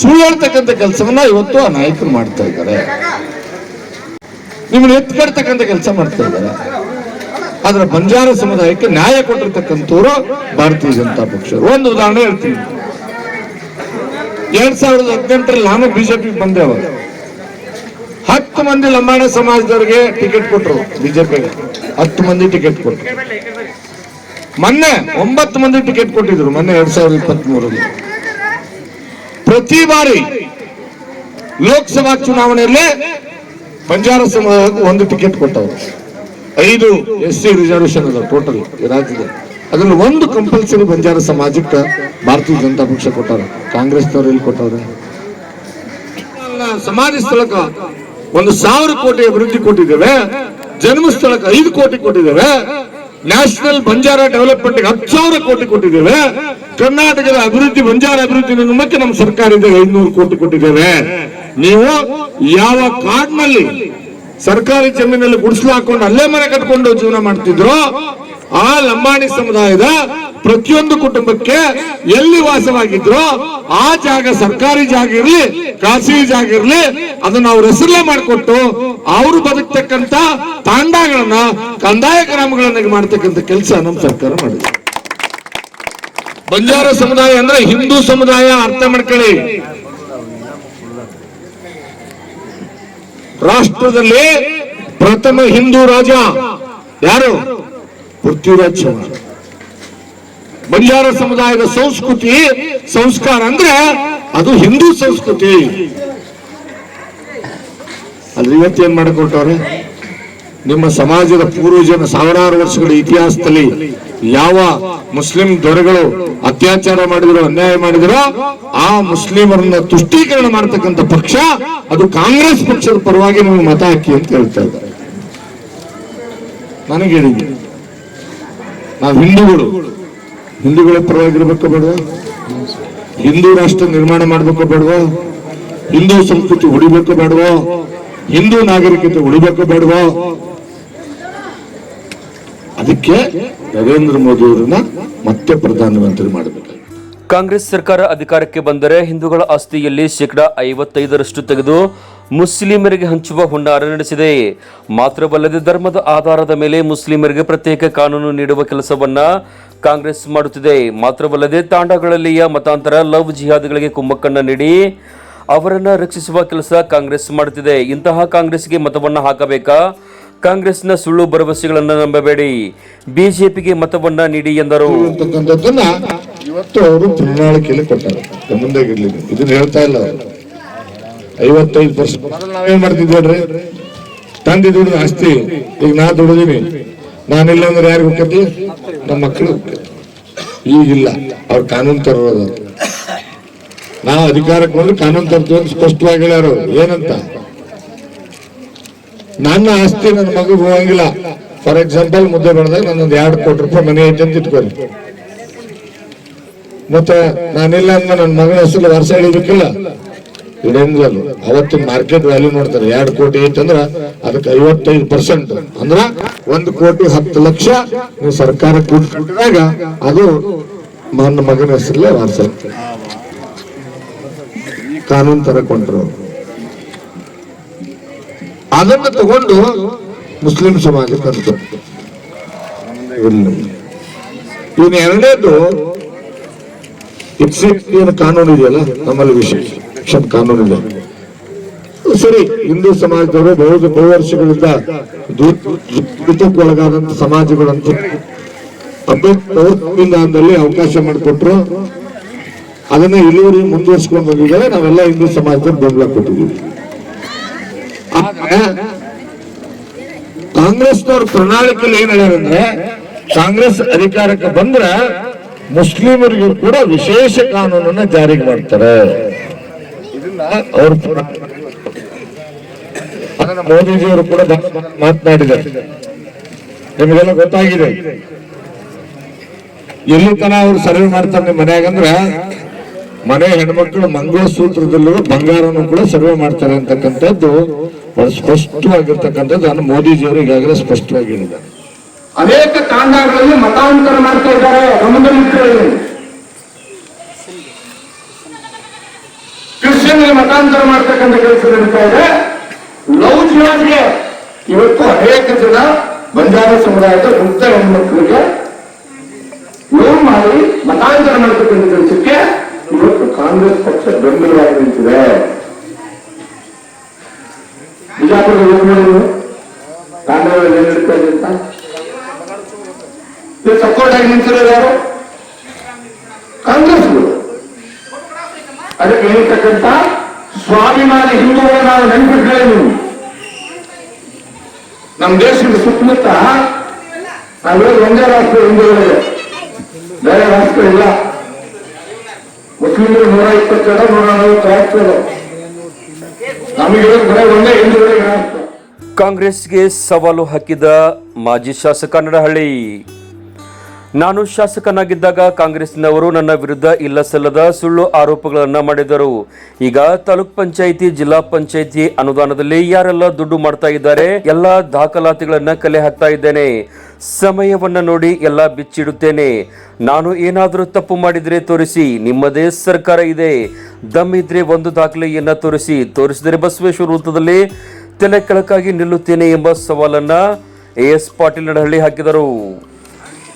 ಸುಳ್ಳು ಹೇಳ್ತಕ್ಕಂಥ ಕೆಲಸವನ್ನ ಇವತ್ತು ಆ ನಾಯಕರು ಮಾಡ್ತಾ ಇದ್ದಾರೆ. ನಿಮ್ಮನ್ನ ಎತ್ಕಡ್ತಕ್ಕಂಥ ಕೆಲಸ ಮಾಡ್ತಾ ಇದ್ದಾರೆ. ಆದ್ರೆ ಬಂಜಾರ ಸಮುದಾಯಕ್ಕೆ ನ್ಯಾಯ ಕೊಟ್ಟಿರ್ತಕ್ಕಂಥವ್ರು ಭಾರತೀಯ ಜನತಾ ಪಕ್ಷ ಒಂದು ಉದಾಹರಣೆ ಹೇಳ್ತೀನಿ. ಎರಡ್ ಸಾವಿರದ ಹದಿನೆಂಟರಲ್ಲಿ ನಾನು ಬಿಜೆಪಿ ಬಂದೆ ಅವಾಗ. ಹತ್ತು ಮಂದಿ ಲಂಬಾಣ ಸಮಾಜದವರಿಗೆ ಟಿಕೆಟ್ ಕೊಟ್ಟರು ಬಿಜೆಪಿಗೆ. ಹತ್ತು ಮಂದಿ ಟಿಕೆಟ್ ಕೊಟ್ಟರು ಮೊನ್ನೆ ಒಂಬತ್ತು ಮಂದಿ ಟಿಕೆಟ್ ಕೊಟ್ಟಿದ್ರು, ಮೊನ್ನೆ ಎರಡ್ ಸಾವಿರದ ಇಪ್ಪತ್ತ್ ಮೂರಲ್ಲಿ ಪ್ರತಿ ಬಾರಿ ಲೋಕಸಭಾ ಚುನಾವಣೆಯಲ್ಲಿ ಬಂಜಾರ ಸಮುದಾಯಕ್ಕೆ ಒಂದು ಟಿಕೆಟ್ ಕೊಟ್ಟವರು. ಐದು ಎಸ್ ಸಿ ರಿಸರ್ವೇಶನ್ ಅದ ಟೋಟಲ್ ರಾಜ್ಯದಲ್ಲಿ ಅದ್ರಲ್ಲಿ ಒಂದು ಕಂಪಲ್ಸರಿ ಬಂಜಾರ ಸಮಾಜಕ್ಕೆ ಭಾರತೀಯ ಜನತಾ ಪಕ್ಷ ಕೊಟ್ಟವ್ರೆ ಕಾಂಗ್ರೆಸ್ನವ್ರು ಎಲ್ಲಿ ಕೊಟ್ಟವ್ರೆ? ಸಮಾಜ ಸ್ಥಳಕ್ಕ ಒಂದು ಸಾವಿರ ಕೋಟಿ ಅಭಿವೃದ್ಧಿ ಕೊಟ್ಟಿದ್ದೇವೆ. ಜನ್ಮಸ್ಥಳಕ್ಕೆ ಐದು ಕೋಟಿ ಕೊಟ್ಟಿದ್ದೇವೆ. ನ್ಯಾಷನಲ್ ಬಂಜಾರ ಡೆವಲಪ್ಮೆಂಟ್ ಹತ್ತು ಸಾವಿರ ಕೋಟಿ ಕೊಟ್ಟಿದ್ದೇವೆ. ಕರ್ನಾಟಕದ ಅಭಿವೃದ್ಧಿ, ಬಂಜಾರ ಅಭಿವೃದ್ಧಿ ನಮ್ಮ ಸರ್ಕಾರದಿಂದ ಐನೂರು ಕೋಟಿ ಕೊಟ್ಟಿದ್ದೇವೆ. ನೀವು ಯಾವ ಕಾಡ್ನಲ್ಲಿ ಸರ್ಕಾರಿ ಜಮೀನಲ್ಲಿ ಗುಡಿಸಲು ಹಾಕೊಂಡು ಅಲ್ಲೇ ಮನೆ ಕಟ್ಕೊಂಡು ಜೀವನ ಮಾಡ್ತಿದ್ರು, ಆ ಲಂಬಾಣಿ ಸಮುದಾಯದ ಪ್ರತಿಯೊಂದು ಕುಟುಂಬಕ್ಕೆ ಎಲ್ಲಿ ವಾಸವಾಗಿದ್ರು, ಆ ಜಾಗ ಸರ್ಕಾರಿ ಜಾಗ ಇರ್ಲಿ, ಖಾಸಗಿ ಜಾಗ ಇರ್ಲಿ, ಅದನ್ನ ಅವ್ರ ಹೆಸರಲ್ಲೇ ಮಾಡಿಕೊಟ್ಟು ಅವರು ಬದುಕ್ತಕ್ಕಂತ ತಾಂಡಗಳನ್ನ, ಕಂದಾಯ ಗ್ರಾಮಗಳನ್ನ ಮಾಡ್ತಕ್ಕಂಥ ಕೆಲಸ ನಮ್ಮ ಸರ್ಕಾರ ಮಾಡಿದೆ. ಬಂಜಾರ ಸಮುದಾಯ ಅಂದ್ರೆ ಹಿಂದೂ ಸಮುದಾಯ ಅರ್ಥ ಮಾಡ್ಕೊಳ್ಳಿ. ರಾಷ್ಟ್ರದಲ್ಲಿ ಪ್ರಥಮ ಹಿಂದೂ ರಾಜ. ಯಾರು? ಪೃಥ್ವಿರಾಜ್ ಚೌಹಾಣ್. ಬಂಜಾರ ಸಮುದಾಯದ ಸಂಸ್ಕೃತಿ, ಸಂಸ್ಕಾರ ಅಂದ್ರೆ ಅದು ಹಿಂದೂ ಸಂಸ್ಕೃತಿ. ಅದ್ರ ಇವತ್ತೇನ್ ಮಾಡಿಕೊಟ್ಟವ್ರೆ? ನಿಮ್ಮ ಸಮಾಜದ ಪೂರ್ವಜನ ಸಾವಿರಾರು ವರ್ಷಗಳ ಇತಿಹಾಸದಲ್ಲಿ ಯಾವ ಮುಸ್ಲಿಂ ದೊರೆಗಳು ಅತ್ಯಾಚಾರ ಮಾಡಿದ್ರು, ಅನ್ಯಾಯ ಮಾಡಿದ್ರು, ಆ ಮುಸ್ಲಿಮರನ್ನ ತುಷ್ಟೀಕರಣ ಮಾಡತಕ್ಕಂಥ ಪಕ್ಷ, ಅದು ಕಾಂಗ್ರೆಸ್ ಪಕ್ಷದ ಪರವಾಗಿ ನಿಮಗೆ ಮತ ಹಾಕಿ ಅಂತ ಹೇಳ್ತಾ ಇದ್ದಾರೆ. ನನಗೆ ಹೇಳಿದ್ದೆ ನಾವು ಹಿಂದೂಗಳು, ಹಿಂದೂಗಳ ಪರವಾಗಿರ್ಬೇಕು ಬೇಡವಾ? ಹಿಂದೂ ರಾಷ್ಟ್ರ ನಿರ್ಮಾಣ ಮಾಡ್ಬೇಕು ಬೇಡವಾ? ಹಿಂದೂ ಸಂಸ್ಕೃತಿ ಉಳಿಬೇಕು ಬೇಡವಾ? ಹಿಂದೂ ನಾಗರಿಕತೆ ಉಳಿಬೇಕು ಬೇಡವಾ? ಅದಕ್ಕೆ ನರೇಂದ್ರ ಮೋದಿ ಅವರನ್ನ ಮತ್ತೆ ಪ್ರಧಾನಮಂತ್ರಿ ಮಾಡಬೇಕು ಕಾಂಗ್ರೆಸ್ ಸರ್ಕಾರ ಅಧಿಕಾರಕ್ಕೆ ಬಂದರೆ ಹಿಂದೂಗಳ ಆಸ್ತಿಯಲ್ಲಿ ಶೇಕಡಾ ಐವತ್ತೈದರಷ್ಟು ತೆಗೆದು ಮುಸ್ಲಿಮರಿಗೆ ಹಂಚುವ ಹುನ್ನಾರ ನಡೆಸಿದೆ. ಮಾತ್ರವಲ್ಲದೆ ಧರ್ಮದ ಆಧಾರದ ಮೇಲೆ ಮುಸ್ಲಿಮರಿಗೆ ಪ್ರತ್ಯೇಕ ಕಾನೂನು ನೀಡುವ ಕೆಲಸವನ್ನ ಕಾಂಗ್ರೆಸ್ ಮಾಡುತ್ತಿದೆ. ಮಾತ್ರವಲ್ಲದೆ ತಾಂಡಗಳಲ್ಲಿಯ ಮತಾಂತರ, ಲವ್ ಜಿಹಾದ್ಗಳಿಗೆ ಕುಮ್ಮಕ್ಕನ್ನ ನೀಡಿ ಅವರನ್ನು ರಕ್ಷಿಸುವ ಕೆಲಸ ಕಾಂಗ್ರೆಸ್ ಮಾಡುತ್ತಿದೆ. ಇಂತಹ ಕಾಂಗ್ರೆಸ್ಗೆ ಮತವನ್ನು ಹಾಕಬೇಕಾ? ಕಾಂಗ್ರೆಸ್ನ ಸುಳ್ಳು ಭರವಸೆಗಳನ್ನು ನಂಬಬೇಡಿ. ಬಿಜೆಪಿಗೆ ಮತವನ್ನ ನೀಡಿ ಎಂದರು. ಇವತ್ತು ಅವರು ಪ್ರಣಾಳಿಕೆಯಲ್ಲಿ ಕೊಟ್ಟಾರೆ. ಮುಂದಾಗಿರ್ಲಿ ಇದನ್ನ ಹೇಳ್ತಾ ಇಲ್ಲ ಐವತ್ತೈದು ವರ್ಷ ನಾವೇನ್ ಮಾಡ್ತಿದ್ವಿ ಹೇಳ್ರಿ? ತಂದೆ ದುಡಿದ ಆಸ್ತಿ. ಈಗ ನಾ ದುಡಿದೀನಿ. ನಾನಿಲ್ಲ ಅಂದ್ರೆ ಯಾರಿಗೆ ಹೋಗ್ತೈತಿ ನಮ್ಮ ಮಕ್ಕಳು ಈಗಿಲ್ಲ. ಅವ್ರ ಕಾನೂನು ತರೋದು ನಾವು ಅಧಿಕಾರಕ್ಕೆ ಬಂದ್ರೆ ಕಾನೂನು ತರ್ತೀವಿ ಅಂತ ಸ್ಪಷ್ಟವಾಗಿ ಹೇಳ್ಯಾರ. ಏನಂತ? ನನ್ನ ಆಸ್ತಿ, ನನ್ನ ಮಗು ಹೋಗಂಗಿಲ್ಲ. ಫಾರ್ ಎಕ್ಸಾಂಪಲ್ ಮುದ್ದೆ ಬೆಳೆದಾಗ ನನ್ನೊಂದು ಎರಡು ಕೋಟಿ ರೂಪಾಯಿ ಮನೆ ಐತೆ ಅಂತ ಇಟ್ಕೊಳ್ಳಿ. ಮತ್ತೆ ನಾನಿಲ್ಲ ಅಂದ್ರೆ ನನ್ನ ಮಗನ ಹೆಸರು ವರ್ಷ ಇಳಿಬೇಕಿಲ್ಲ ಇಡಂಗಿಲ್ಲ. ಅವತ್ತು ಮಾರ್ಕೆಟ್ ವ್ಯಾಲ್ಯೂ ನೋಡ್ತಾರೆ. ಎರಡು ಕೋಟಿ ಐತೆ ಅಂದ್ರ ಅದಕ್ಕೆ ಐವತ್ತೈದು ಪರ್ಸೆಂಟ್ ಅಂದ್ರ ಒಂದು ಕೋಟಿ ಹತ್ತು ಲಕ್ಷ ನೀವು ಸರ್ಕಾರ ಕೊಟ್ಟಿದಾಗ ಅದು ನನ್ನ ಮಗನ ಹೆಸರಲ್ಲೇ ವಾರಸ ಕಾನೂನು ತರ ಅದನ್ನ ತಗೊಂಡು ಮುಸ್ಲಿಂ ಸಮಾಜ ಅಂತ ಇನ್ನು ಎರಡನೇದು ಏನು ಕಾನೂನು ಇದೆಯಲ್ಲ? ನಮ್ಮಲ್ಲಿ ವಿಶೇಷ. ಕಾನೂನು ಇದೆ. ಸರಿ, ಹಿಂದೂ ಸಮಾಜದವರು ಬಹು ಬಹು ವರ್ಷಗಳಿಂದ ಒಳಗಾದಂತ ಸಮಾಜಗಳಂತ ಸಂವಿಧಾನದಲ್ಲಿ ಅವಕಾಶ ಮಾಡಿಕೊಟ್ರು. ಅದನ್ನ ಇಳುವರಿ ಮುಂದುವರಿಸಿಕೊಂಡು ಬಂದಿದ್ದಾರೆ ನಾವೆಲ್ಲ ಹಿಂದೂ ಸಮಾಜದ ಬೆಂಬಲ ಕೊಟ್ಟಿದ್ದೀವಿ. ಆದ್ರೆ ಕಾಂಗ್ರೆಸ್ನವ್ರ ಪ್ರಣಾಳಿಕೆಯಲ್ಲಿ ಏನ್ ಹೇಳ್ಯಾರಂದ್ರೆ ಕಾಂಗ್ರೆಸ್ ಅಧಿಕಾರಕ್ಕೆ ಬಂದ್ರ ಮುಸ್ಲಿಮರಿಗೂ ಕೂಡ ವಿಶೇಷ ಕಾನೂನನ್ನ ಜಾರಿಗೆ ಮಾಡ್ತಾರೆ ಅವ್ರ. ಅದನ್ನ ಮೋದಿಜಿಯವರು ಕೂಡ ಮಾತನಾಡಿದ್ದಾರೆ ನಿಮಗೆಲ್ಲ ಗೊತ್ತಾಗಿದೆ ಎಲ್ಲಿ ತನ ಅವ್ರು ಸರ್ವೆ ಮಾಡ್ತಾರೆ ನಿಮ್ಮ ಮನ್ಯಾಗ ಅಂದ್ರೆ ಮನೆ ಹೆಣ್ಮಕ್ಳು ಮಂಗಳಸೂತ್ರದಲ್ಲೂ ಬಂಗಾರನು ಕೂಡ ಸರ್ವೆ ಮಾಡ್ತಾರೆ ಅಂತಕ್ಕಂಥದ್ದು ಬಹಳ ಸ್ಪಷ್ಟವಾಗಿರ್ತಕ್ಕಂಥದ್ದು. ನಾನು ಮೋದಿಜಿಯವರು ಈಗಾಗಲೇ ಸ್ಪಷ್ಟವಾಗಿ ಹೇಳಿದ್ದಾರೆ ಅನೇಕ ತಾಂಡಗಳಲ್ಲಿ ಮತಾಂತರ ಮಾಡ್ತಾ ಇದ್ದಾರೆ. ಕ್ರಿಶ್ಚಿಯನ್ ಮತಾಂತರ ಮಾಡ್ತಕ್ಕಂಥ ಕೆಲಸ ನಡೀತಾ ಇದೆ. ಲವ್ ಇವತ್ತು ಅನೇಕ ಜನ ಬಂಜಾರ ಸಮುದಾಯದ ಮುಕ್ತ ಹೆಣ್ಮಕ್ಳಿಗೆ ಲೋನ್ ಮಾಡಿ ಮತಾಂತರ ಮಾಡ್ತಕ್ಕಂಥ ಕೆಲಸಕ್ಕೆ ಇವತ್ತು ಕಾಂಗ್ರೆಸ್ ಪಕ್ಷ ಬೆಂಬಲವಾಗಿ ನಿಂತಿದೆ. ನೋಡಿ ನೀವು ತಾಂಡಗಳಲ್ಲಿ ಏನ್ ಇದೆ ಅಂತ? ಸಪೋರ್ಟ್ ಆಗಿ ನಿಂತಿರೋದು ಯಾರು? ಕಾಂಗ್ರೆಸ್ಗಳು. ಅದಕ್ಕೆ ಹೇಳ್ತಕ್ಕಂಥ ಸ್ವಾಭಿಮಾನಿ ಹಿಂದೂಗಳ ನಾವು ನೆನಪಿಟ್ಕೊಳ್ಳಿ ನಮ್ಮ ದೇಶದ ಸುತ್ತಮುತ್ತ ನಾವಿರೋದು ಒಂದೇ ರಾಷ್ಟ್ರ ಹಿಂದೂಗಳಿದೆ ಬೇರೆ ರಾಷ್ಟ್ರ ಇಲ್ಲ. ಮುಸ್ಲಿಮರು ನೂರ ಇಪ್ಪತ್ತೆರಡು, ನೂರ ನಲವತ್ತು ರಾಷ್ಟ್ರ ಇದೆ ನಮಗಿರೋದು ಬರೀ ಒಂದೇ ಹಿಂದೂಗಳಿಗೆ ರಾಷ್ಟ್ರ ಕಾಂಗ್ರೆಸ್ಗೆ ಸವಾಲು ಹಾಕಿದ ಮಾಜಿ ಶಾಸಕ ನಡಹಳ್ಳಿ. ನಾನು ಶಾಸಕನಾಗಿದ್ದಾಗ ಕಾಂಗ್ರೆಸ್ನವರು ನನ್ನ ವಿರುದ್ಧ ಇಲ್ಲ ಸಲ್ಲದ ಸುಳ್ಳು ಆರೋಪಗಳನ್ನು ಮಾಡಿದರು. ಈಗ ತಾಲೂಕ್ ಪಂಚಾಯಿತಿ, ಜಿಲ್ಲಾ ಪಂಚಾಯಿತಿ ಅನುದಾನದಲ್ಲಿ ಯಾರೆಲ್ಲ ದುಡ್ಡು ಮಾಡ್ತಾ ಇದ್ದಾರೆ, ಎಲ್ಲ ದಾಖಲಾತಿಗಳನ್ನ ಕಲೆ ಹಾಕ್ತಾ ಇದ್ದೇನೆ. ಸಮಯವನ್ನ ನೋಡಿ ಎಲ್ಲ ಬಿಚ್ಚಿಡುತ್ತೇನೆ. ನಾನು ಏನಾದರೂ ತಪ್ಪು ಮಾಡಿದ್ರೆ ತೋರಿಸಿ, ನಿಮ್ಮದೇ ಸರ್ಕಾರ ಇದೆ. ದಮ್ ಇದ್ರೆ ಒಂದು ದಾಖಲೆಯನ್ನ ತೋರಿಸಿ, ತೋರಿಸಿದರೆ ಬಸವೇಶ್ವರ ವೃತ್ತದಲ್ಲಿ ತಲೆ ಕೆಳಕಾಗಿ ನಿಲ್ಲುತ್ತೇನೆ ಎಂಬ ಸವಾಲನ್ನ ಎ ಎಸ್ ಪಾಟೀಲ್ ನಡಹಳ್ಳಿ ಹಾಕಿದರು.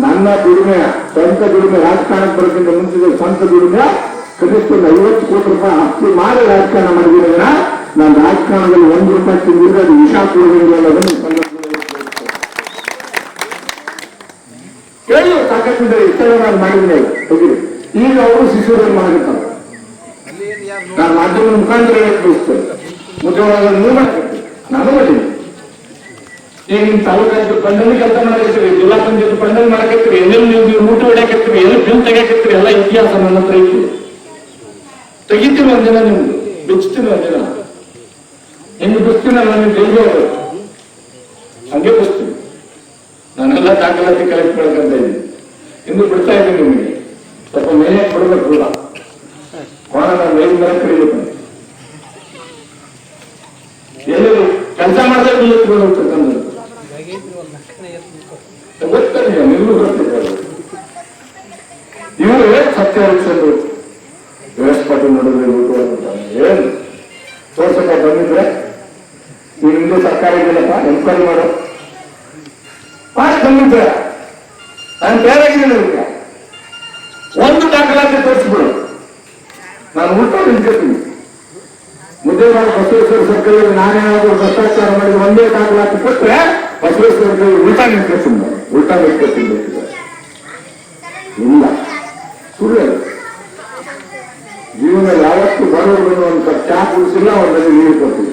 ನನ್ನ ದುಡಿಮೆ, ಸ್ವಂತ ದುಡಿಮೆ, ರಾಜಕಾರಣಕ್ಕೆ ಬರೋಕ್ಕಿಂತ ಮುಂಚಿನ ಸ್ವಂತ ದುಡಿಮೆ, ಕನಿಷ್ಠ ಒಂದು ಐವತ್ತು ಕೋಟಿ ರೂಪಾಯಿ ಆಸ್ತಿ ಮಾಡಿ ರಾಜಕಾರಣ ಮಾಡಿದ್ದೀರ ನಾನು ರಾಜಕಾರಣದಲ್ಲಿ ಒಂದು ರೂಪಾಯಿ ತಿಂದಿದ್ರೆ ಅದು ವಿಷ ಕೊಡುವುದಿಲ್ಲ ಅನ್ನೋದನ್ನು. ಕೇಳಿ ಸಾಕಷ್ಟು ಇಷ್ಟೆಲ್ಲ ನಾನು ಮಾಡಿದ್ರೆ ಹೋಗಿರಿ ಈಗ ಅವರು ಶಿಶುರಲ್ಲಿ ಮಾಡಿರ್ತಾರೆ ನಾನು ಮಾಧ್ಯಮ ಮುಖಾಂತರ ಮುಖ್ಯವಾದ ಮಾಡಬೇಕು ನಾನು ಮಾಡಿದ್ದೀನಿ. ಈಗ ನಿಮ್ ತಾಲೂಕು ಬಂಡಲ್ ಕೆಲಸ ಮಾಡಕತ್ತೀರಿ ಜಿಲ್ಲಾ ಪಂಚಾಯತ್ ಬಂಡಲ್ ಮಾಡಕತ್ತೀರಿ, ಎಲ್ಲೆಲ್ಲಿ ನೀವು ನೀವು ಊಟ ಹೊಡ್ಯಾಕತ್ತೀರಿ, ಎಲ್ಲಿ ಬಿಲ್ ತೆಗಿಯಾಕತ್ತೀರಿ, ಎಲ್ಲ ಇತಿಹಾಸ ನನ್ನ ಹತ್ರ ಐತಿ. ತೆಗಿತೀನಿ ಒಂದಿನ ನಿಮ್ದು ಬಿಚ್ತೀನಿ ಒಂದಿನ. ಹೆಂಗ್ ನಾನು ನೀವು ಬೇಗ ಹಂಗೆ ಬಿಡ್ತೀನಿ ನಾನೆಲ್ಲ ದಾಖಲಾತಿ ಕಲೆಕ್ಟ್ ಮಾಡ್ಕೊಂತ ಇದ್ದೀನಿ. ಇನ್ನು ಬಿಡ್ತಾ ಇದ್ದೀನಿ ನಿಮಗೆ. ಸ್ವಲ್ಪ ಮೇಲೆ ಕೊಡ್ಬೇಕು ಕೂಡ ಕೋಣ, ನಾನು ಮೇಲ್ ಮೇಲೆ ಕಡಿಬೇಕು. ಎಲ್ಲಿ ಕೆಲಸ ಮಾಡ್ತಾ ಇದ್ದೀನಿ ಗೊತ್ತಾನೆ ಎಲ್ಲರೂ ಗೊತ್ತಿದ್ದಾರೆ ಇವರು ಸತ್ಯ ಹರಿಸಲು ವ್ಯವಸ್ಥೆ ನೋಡಿದ್ರೆ ಏನು? ತೋರ್ಸಕ ಬಂದಿದ್ರೆ, ನೀವು ಹಿಂದೂ ಸರ್ಕಾರ ಇದೆಯಲ್ಲಪ್ಪ ಎನ್ಕ್ವೈರಿ ಮಾಡು. ಪಾಸ್ ಬಂದಿದ್ರೆ. ನಾನು ಒಂದು ದಾಖಲಾತಿ ತೋರಿಸ್ಬಿಡು. ನಾನು ಉಲ್ಟಾ ನಿಂತ್ಕೊತೀನಿ ಮುದ್ದೇವಾಡ ಬಸವೇಶ್ವರ ಸರ್ಕಾರ ನಾನೇನಾದ್ರೂ ಭ್ರಷ್ಟಾಚಾರ ಮಾಡಿ ಒಂದೇ ದಾಖಲಾತಿ ಕೊಟ್ಟರೆ ಬಸವೇಶ್ವರ ಸರ್ಕಲ್ ಉಲ್ಟಾ. ಉಲ್ಟಾ ನಿಂತ್ಕೊತೀನಿ ತಿನ್ಬೇಕಿದ್ದಾರೆ ಇಲ್ಲ. ಸುಳ್ಳು ಜೀವನ ಯಾವತ್ತು ಬರೋರು ಅಂತ ಚಾ ಕುಡಿಸಿಲ್ಲ ಒಂದಲ್ಲಿ ನೀರು ಕೊಡ್ತೀವಿ.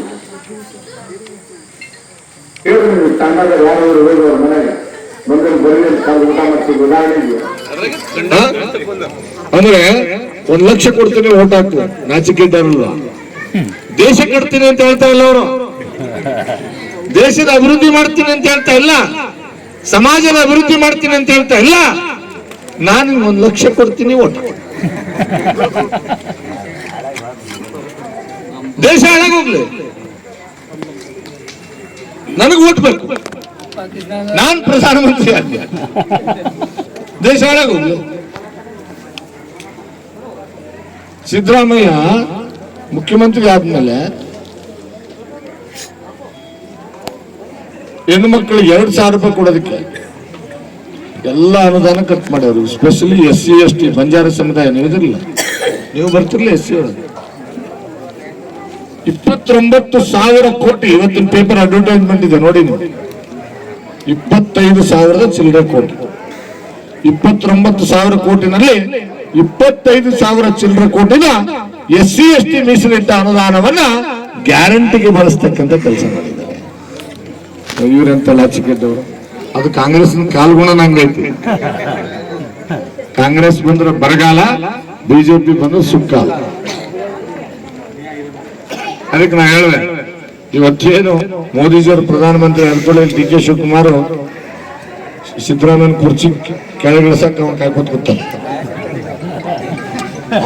ಹೇಳಿ ನೀವು ತಂಡದ ಯಾರಾದ್ರು ಹೋಗಿ ಅವ್ರ ಮನೆಗೆ. ಬಂದ್ರೆ ಬರೀ ಕಾಲು ಊಟ ಮಾಡ್ತೀವಿ ಉದಾಹರಣೆ ಅಂದ್ರೆ ಒಂದ್ ಲಕ್ಷ ಕೊಡ್ತೀನಿ, ಓಟ್ ಹಾಕು ನಾಚಿಕೆದಾರಲ್ಲ. ದೇಶ ಕಟ್ತೀನಿ ಅಂತ ಹೇಳ್ತಾ ಇಲ್ಲ ಅವರು. ದೇಶದ ಅಭಿವೃದ್ಧಿ ಮಾಡ್ತೀನಿ ಅಂತ ಹೇಳ್ತಾ ಇಲ್ಲ. ಸಮಾಜದ ಅಭಿವೃದ್ಧಿ ಮಾಡ್ತೀನಿ ಅಂತ ಹೇಳ್ತಾ ಇಲ್ಲ. ನಾನು ಒಂದು ಲಕ್ಷ ಕೊಡ್ತೀನಿ ಓಟ್. ದೇಶ ಹಾಳಾಗೋಗ್ಲಿ. ನನಗೆ ಓಟ್ ಬೇಕು. ನಾನ್ ಪ್ರಧಾನಮಂತ್ರಿ ಆಗ್ಲಿ. ದೇಶ ಹಾಳಾಗೋಗ್ಲಿ. ಸಿದ್ದರಾಮಯ್ಯ ಮುಖ್ಯಮಂತ್ರಿ ಆದ್ಮೇಲೆ ಹೆಣ್ಣು ಮಕ್ಕಳು ಎರಡು ಸಾವಿರ ರೂಪಾಯಿ ಕೊಡೋದಕ್ಕೆ ಎಲ್ಲ ಅನುದಾನ ಖರ್ಚು ಮಾಡ್ಯಾರು specially S C S T Banjara ಸಮುದಾಯ ನೀವು ಇದಿರಲಿಲ್ಲ ನೀವು ಬರ್ತಿರ್ಲಿಲ್ಲ ಎಸ್ ಸಿ ಒಳಗೆ. ಇಪ್ಪತ್ತೊಂಬತ್ತು ಸಾವಿರ ಕೋಟಿ ಇವತ್ತಿನ ಪೇಪರ್ ಅಡ್ವರ್ಟೈಸ್ಮೆಂಟ್ ಇದೆ, ನೋಡಿ ನೀವು. ಇಪ್ಪತ್ತೈದು ಸಾವಿರದ ಚಿಲ್ಲರೆ ಕೋಟಿ. ಇಪ್ಪತ್ತೊಂಬತ್ತು ಸಾವಿರ ಕೋಟಿನಲ್ಲಿ ಇಪ್ಪತ್ತೈದು ಸಾವಿರ ಚಿಲ್ಲರೆ ಕೋಟಿನ ಎಸ್ ಸಿ ಎಸ್ ಟಿ ಮೀಸಲಿಟ್ಟ ಅನುದಾನವನ್ನ ಗ್ಯಾರಂಟಿಗೆ ಬಳಸ್ತಕ್ಕಂಥ ಕೆಲಸ ಮಾಡಿದ್ದಾರೆ ಇವರೆಂತ ಲಾಚಿಕೆದ್ದವರು ಅದು ಕಾಂಗ್ರೆಸ್ ಕಾಲ್ಗುಣ ನಂಗೈತಿ ಕಾಂಗ್ರೆಸ್ ಬಂದ್ರೆ ಬರಗಾಲ, ಬಿಜೆಪಿ ಬಂದ್ರೆ ಸುಕ್ಕಾಲ. ಅದಕ್ಕೆ ನಾ ಹೇಳಿದೆ, ಇವತ್ತೇನು ಮೋದಿಜಿಯವರು ಪ್ರಧಾನಮಂತ್ರಿ ಅಂದ್ಕೊಳ್ಳಿ ಡಿ ಕೆ ಶಿವಕುಮಾರ್ ಸಿದ್ದರಾಮಯ್ಯ ಕುರ್ಚಿ ಕೆಳಗಿಳಿಸಕ್ ಅವ್ನು ಕಾಯ್ಕೋತ್ ಕೂತಾನೆ.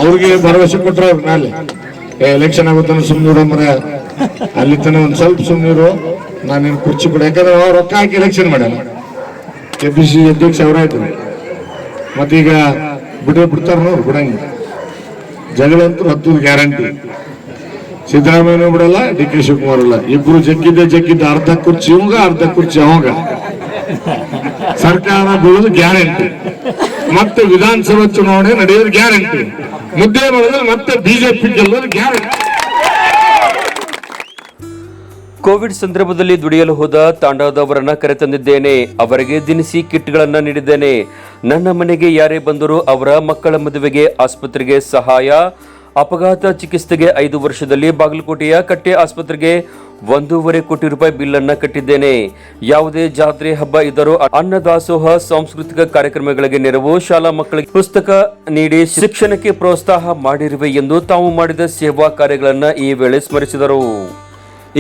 ಅವ್ರಿಗೆ ಭರವಸೆ ಕೊಟ್ರೆ ಅವ್ರ ಮೇಲೆ ಎಲೆಕ್ಷನ್ ಆಗುತ್ತಾನ ಸುಮ್ಮನೆ ಮರ ಅಲ್ಲಿ ತನ ಒಂದ್ ಸ್ವಲ್ಪ ಸುಮ್ಮನಿರು ನಾನೇನು ಕುರ್ಚಿ ಕೊಡ. ಯಾಕಂದ್ರೆ ಅವ್ರು ರೊಕ್ಕ ಹಾಕಿ ಎಲೆಕ್ಷನ್ ಮಾಡ್ಯಾನ ಕೆ ಪಿ ಸಿ ಅಧ್ಯಕ್ಷ ಅವರಾಯ್ತು ಮತ್ತೀಗ ಬಿಡೇ ಬಿಡ್ತಾರ ನೋಡ್ರಿ ಬಿಡಂಗಿ ಜಗಳಂತೂ ಹತ್ತದ ಗ್ಯಾರಂಟಿ. ಸಿದ್ದರಾಮಯ್ಯನೂ ಬಿಡಲ್ಲ, ಡಿ ಕೆ ಶಿವಕುಮಾರ್ ಅಲ್ಲ ಇಬ್ರು ಜಗ್ಗಿದ್ದೆ ಜಗ್ಗಿದ್ದ ಅರ್ಧ ಕುರ್ಚಿ, ಇವಾಗ ಅರ್ಧ ಕುರ್ಚಿ ಅವಾಗ. ಸರ್ಕಾರ ಬೀಳೋದು ಗ್ಯಾರಂಟಿ. ಮತ್ತೆ ವಿಧಾನಸಭಾ ಚುನಾವಣೆ ನಡೆಯೋದು ಗ್ಯಾರಂಟಿ. ಮುದ್ದೆ ಮಾಡಿದ್ರೆ ಮತ್ತೆ ಬಿಜೆಪಿ ಗೆಲ್ಲೋದು ಗ್ಯಾರಂಟಿ. ಕೋವಿಡ್ ಸಂದರ್ಭದಲ್ಲಿ ದುಡಿಯಲು ಹೋದ ತಾಂಡಾದವರನ್ನ ಕರೆತಂದಿದ್ದೇನೆ. ಅವರಿಗೆ ದಿನಸಿ ಕಿಟ್ಗಳನ್ನ ನೀಡಿದ್ದೇನೆ. ನನ್ನ ಮನೆಗೆ ಯಾರೇ ಬಂದರೂ ಅವರ ಮಕ್ಕಳ ಮದುವೆಗೆ ಆಸ್ಪತ್ರೆಗೆ ಸಹಾಯ. ಅಪಘಾತ ಚಿಕಿತ್ಸೆಗೆ ಐದು ವರ್ಷದಲ್ಲಿ ಬಾಗಲಕೋಟೆಯ ಕಟ್ಟೆ ಆಸ್ಪತ್ರೆಗೆ ಒಂದೂವರೆ ಕೋಟಿ ರೂಪಾಯಿ ಬಿಲ್ ಅನ್ನ ಕಟ್ಟಿದ್ದೇನೆ. ಯಾವುದೇ ಜಾತ್ರೆ ಹಬ್ಬ ಇದ್ದರೂ ಅನ್ನದಾಸೋಹ ಸಾಂಸ್ಕೃತಿಕ ಕಾರ್ಯಕ್ರಮಗಳಿಗೆ ನೆರವು, ಶಾಲಾ ಮಕ್ಕಳಿಗೆ ಪುಸ್ತಕ ನೀಡಿ ಶಿಕ್ಷಣಕ್ಕೆ ಪ್ರೋತ್ಸಾಹ ಮಾಡಿರುವೆ ಎಂದು ತಾವು ಮಾಡಿದ ಸೇವಾ ಕಾರ್ಯಗಳನ್ನು ಈ ವೇಳೆ ಸ್ಮರಿಸಿದರು.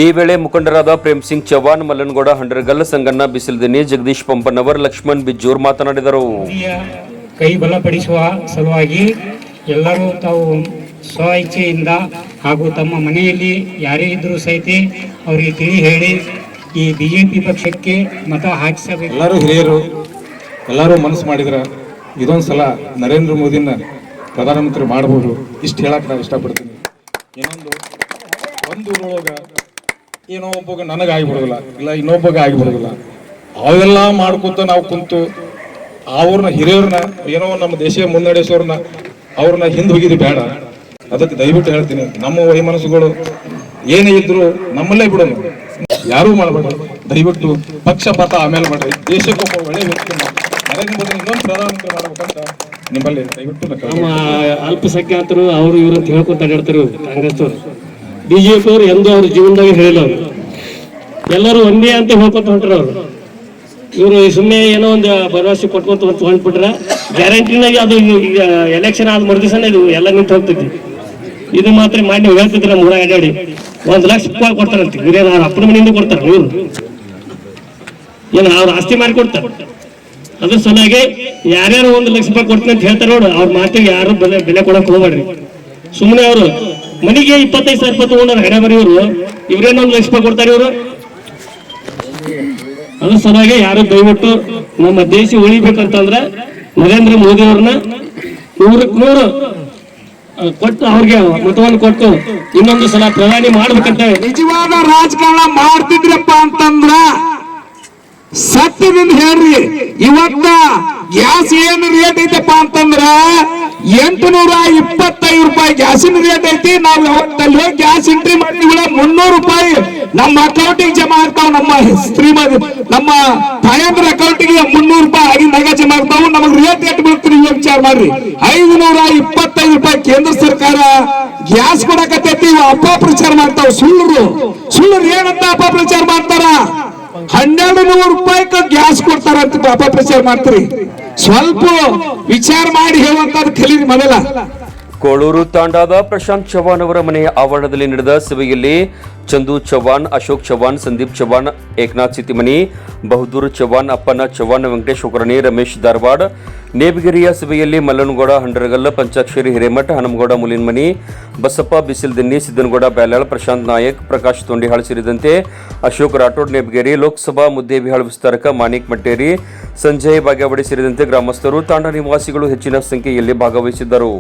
ಈ ವೇಳೆ ಮುಖಂಡರಾದ ಪ್ರೇಮ್ ಸಿಂಗ್ ಚೌಹಾಣ್ ಮಲ್ಲನಗೌಡ ಹಂಡ್ರಗಲ್ ಸಂಗಣ್ಣ ಬಿಸಿಲ್ದಿನಿ ಜಗದೀಶ್ ಪಂಪನವರ್ ಲಕ್ಷ್ಮಣ್ ಬಿಜ್ಜೂರ್ ಮಾತನಾಡಿದರು. ಕೈ ಬಲಪಡಿಸುವ ಸಲುವಾಗಿ ಎಲ್ಲರೂ ತಾವು ಸ್ವ ಇಚ್ಛೆಯಿಂದ ಹಾಗೂ ತಮ್ಮ ಮನೆಯಲ್ಲಿ ಯಾರೇ ಇದ್ರೂ ಸಹಿತ ಅವರಿಗೆ ತಿಳಿ ಹೇಳಿ ಈ ಬಿಜೆಪಿ ಪಕ್ಷಕ್ಕೆ ಮತ ಹಾಕಿಸಬೇಕು. ಎಲ್ಲರೂ ಹಿರಿಯರು ಎಲ್ಲರೂ ಮನಸ್ಸು ಮಾಡಿದ್ರ ಇದೊಂದು ಸಲ ನರೇಂದ್ರ ಮೋದಿನ ಪ್ರಧಾನಮಂತ್ರಿ ಮಾಡಬಹುದು ಇಷ್ಟು ಹೇಳಕ್ಕೆ ನಾನು ಇಷ್ಟಪಡ್ತೀನಿ. ಇನ್ನೊಂದು ಒಂದು ಊರೊಳಗ ಏನೋ ಒಬ್ಬ ನನಗೆ ಆಗಿಬಿಡೋದಿಲ್ಲ ಇಲ್ಲ ಇನ್ನೊಬ್ಬಗ ಆಗಿಬಿಡೋದಿಲ್ಲ ಅವೆಲ್ಲ ಮಾಡ್ಕೊತ ನಾವು ಕುಂತು ಅವ್ರನ್ನ ಹಿರಿಯರನ್ನ, ಏನೋ ನಮ್ಮ ದೇಶ ಮುನ್ನಡೆಸೋರ್ನ ಅವ್ರನ್ನ ಹಿಂದೆ ಹೋಗಿದ್ದು ಬೇಡ. ಅದಕ್ಕೆ ದಯವಿಟ್ಟು ಹೇಳ್ತೀನಿ, ನಮ್ಮ ವೈಮನಸ್ಸುಗಳು ಏನೇ ಇದ್ರು ನಮ್ಮಲ್ಲೇ ಬಿಡೋಣ ಯಾರೂ ಮಾಡಬೇಡ. ದಯವಿಟ್ಟು ಪಕ್ಷಪಾತ ಆಮೇಲೆ ಮಾಡ್ರಿ. ದೇಶಕ್ಕೊಬ್ಬ ಒಳ್ಳೆ ವ್ಯಕ್ತಿ ನರೇಂದ್ರ ಮೋದಿ ಇನ್ನೊಂದು ಪ್ರಧಾನಮಂತ್ರಿ ಮಾಡ್ಬೇಕಂತ ನಿಮ್ಮಲ್ಲಿ ದಯವಿಟ್ಟು ನಮ್ಮ. ಅಲ್ಪಸಂಖ್ಯಾತರು ಅವರು ಇವರು ಹೇಳ್ಕೊಂತ ಕಾಂಗ್ರೆಸ್ ಅವರು ಬಿಜೆಪಿ ಅವರು ಎಂದೂ ಅವ್ರ ಜೀವನದಾಗ ಹೇಳಿಲ್ಲ ಎಲ್ಲರೂ ಒಂದೇ ಅಂತ ಹೇಳ್ಕೊತ ಹೊಂಟ್ರ ಅವರು. ಇವರು ಸುಮ್ಮನೆ ಏನೋ ಒಂದು ಭರವಸೆ ಕೊಟ್ಕೊಂತ ಹೊಂಟ್ ಹೊಂಟ್ಬಿಟ್ರ ಗ್ಯಾರಂಟಿನಾಗಿ ಅದು ಈಗ ಎಲೆಕ್ಷನ್ ಆದ ಮರುದಿವಸನೇ ಇದು ಎಲ್ಲ ನಿಂತು ಹೋಗ್ತೈತಿ. ಇದು ಮಾತ್ರ ಮಾಡಿ ಹೇಳ್ತಿದ್ರು ನಮ್ಮ ಊರಾಗ ಅಡ್ಡಾಡಿ ಒಂದು ಲಕ್ಷ ರೂಪಾಯಿ ಕೊಡ್ತಾರಂತೆ. ಇವ್ರೇನು ಅವ್ರ ಅಪ್ಪನ ಮನೆಯಿಂದ ಕೊಡ್ತಾರೆ ಇವರು? ಏನು ಅವ್ರ ಆಸ್ತಿ ಮಾಡಿ ಕೊಡ್ತಾರ? ಅದ್ರ ಸಲುವಾಗಿ ಯಾರ್ಯಾರು ಒಂದು ಲಕ್ಷ ರೂಪಾಯಿ ಕೊಡ್ತೀನಿ ಅಂತ ಹೇಳ್ತಾರೆ ನೋಡು. ಅವ್ರ ಮಾತಿಗೆ ಯಾರು ಬೆಲೆ ಬೆಲೆ ಕೊಡಕ್ ಹೋಗ್ಬೇಡ್ರಿ. ಸುಮ್ಮನೆ ಅವರು ಮನೆಗೆ ಇಪ್ಪತ್ತೈದು ಸಾವಿರ ರೂಪಾಯಿ ತಗೊಂಡ್ರ ಹಣೆ ಇವರು ಇವ್ರೇನೋ ಒಂದು ಲಕ್ಷ ರೂಪಾಯಿ ಕೊಡ್ತಾರೆ ಇವರು? ಅದ್ರ ಸಲುವಾಗಿ ಯಾರು ದಯವಿಟ್ಟು ನಮ್ಮ ದೇಶ ಉಳಿಬೇಕಂತಂದ್ರೆ ನರೇಂದ್ರ ಮೋದಿ ಅವ್ರನ್ನ ನೂರಕ್ಕೆ ನೂರು ಕೊಟ್ಟು ಅವ್ರಿಗೆ ಮತವನ್ನು ಕೊಟ್ಟು ಇನ್ನೊಂದು ಸಲ ಪ್ರಧಾನಿ ಮಾಡ್ಬೇಕಂತ. ನಿಜವಾದ ರಾಜಕಾರಣ ಮಾಡ್ತಿದ್ರಪ್ಪ ಅಂತಂದ್ರ ಸತ್ಯದಿಂದ ಹೇಳ್ರಿ. ಇವತ್ತ ಗ್ಯಾಸ್ ಏನು ರೇಟ್ ಐತಪ್ಪ ಅಂತಂದ್ರ ಎಂಟುನೂರ ಇಪ್ಪತ್ತೈದು ರೂಪಾಯಿ ಗ್ಯಾಸಿನ ರೇಟ್ ಐತಿ. ನಾವು ಯಾವತ್ತಲ್ಲಿ ಗ್ಯಾಸ್ ಎಂಟ್ರಿ ಮಾಡಿದ್ವಿ ಮುನ್ನೂರು ರೂಪಾಯಿ ನಮ್ಮ ಅಕೌಂಟಿಗೆ ಜಮಾ ಆಗ್ತಾವ. ನಮ್ಮ ಶ್ರೀಮತಿ ನಮ್ಮ ತಾಯಂದ್ರ ಅಕೌಂಟಿಗೆ ಮುನ್ನೂರು ರೂಪಾಯಿ ಆಗಿಂದಾಗ ಜಮಾ ಆಗ್ತಾವ. ನಮಗೆ ರೇಟ್ ಎಟ್ ಬೀಳ್ತೀರಿ ವಿಚಾರ ಮಾಡ್ರಿ. ಐದು ನೂರ ಇಪ್ಪತ್ತೈದು ರೂಪಾಯಿ ಕೇಂದ್ರ ಸರ್ಕಾರ ಗ್ಯಾಸ್ ಕೊಡಕತ್ತೈತಿ. ಅಪಪ್ರಚಾರ ಮಾಡ್ತಾವ. ಸುಳ್ಳು ಸುಳ್ಳು ಏನಂತ ಅಪಪ್ರಚಾರ ಮಾಡ್ತಾರ? ಹನ್ನೆರಡು ನೂರು ರೂಪಾಯಿ ಗ್ಯಾಸ್ ಕೊಡ್ತಾರ ಅಂತ ಅಪಪ್ರಚಾರ ಮಾಡ್ತೀರಿ. ಸ್ವಲ್ಪ ವಿಚಾರ ಮಾಡಿ ಹೇಳುವಂತದ್ದು ಕಲೀರಿ ಮೊದಲ. ಕೋಳೂರು ತಾಂಡಾದ ಪ್ರಶಾಂತ್ ಚವ್ಹಾಣ್ ಅವರ ಮನೆಯ ಆವರಣದಲ್ಲಿ ನಡೆದ ಸಭೆಯಲ್ಲಿ ಚಂದು ಚೌಹಾಣ್ ಅಶೋಕ್ ಚವ್ಹಾಣ್, ಸಂದೀಪ್ ಚೌಹಾಣ್ ಏಕನಾಥ್ ಸಿತಿಮನಿ ಬಹದ್ದೂರ್ ಚೌಹಾಣ್ ಅಪ್ಪನ ಚವ್ಹಾಣ್, ವೆಂಕಟೇಶ್ ಒಕರಣಿ ರಮೇಶ್ ಧಾರವಾಡ್ ನೇಬಿಗೆರೆಯ ಸಭೆಯಲ್ಲಿ ಮಲ್ಲನಗೌಡ, ಹಂಡರಗಲ್ಲ, ಪಂಚಾಕ್ಷರಿ, ಹಿರೇಮಠ, ಹನುಮಗೌಡ, ಮುಲಿನ್ಮನಿ, ಬಸಪ್ಪ, ಬಿಸಿಲ್ದಿನ್ನಿ, ಸಿದ್ದನಗೌಡ, ಬ್ಯಾಲಾಳ್, ಪ್ರಶಾಂತ್ ನಾಯಕ್, ಪ್ರಕಾಶ್ ತೊಂಡಿಹಾಳ್ ಸೇರಿದಂತೆ ಅಶೋಕ್ ರಾಠೋಡ್ ನೇಬಿಗೇರಿ ಲೋಕಸಭಾ ಮುದ್ದೇಬಿಹಾಳ್ ವಿಸ್ತಾರಕ ಮಾಣಿಕ್ ಮಟ್ಟೇರಿ ಸಂಜಯ್ ಬಾಗೇವಾಡಿ ಸೇರಿದಂತೆ ಗ್ರಾಮಸ್ಥರು ತಾಂಡ ನಿವಾಸಿಗಳು ಹೆಚ್ಚಿನ ಸಂಖ್ಯೆಯಲ್ಲಿ ಭಾಗವಹಿಸಿದ್ದರು.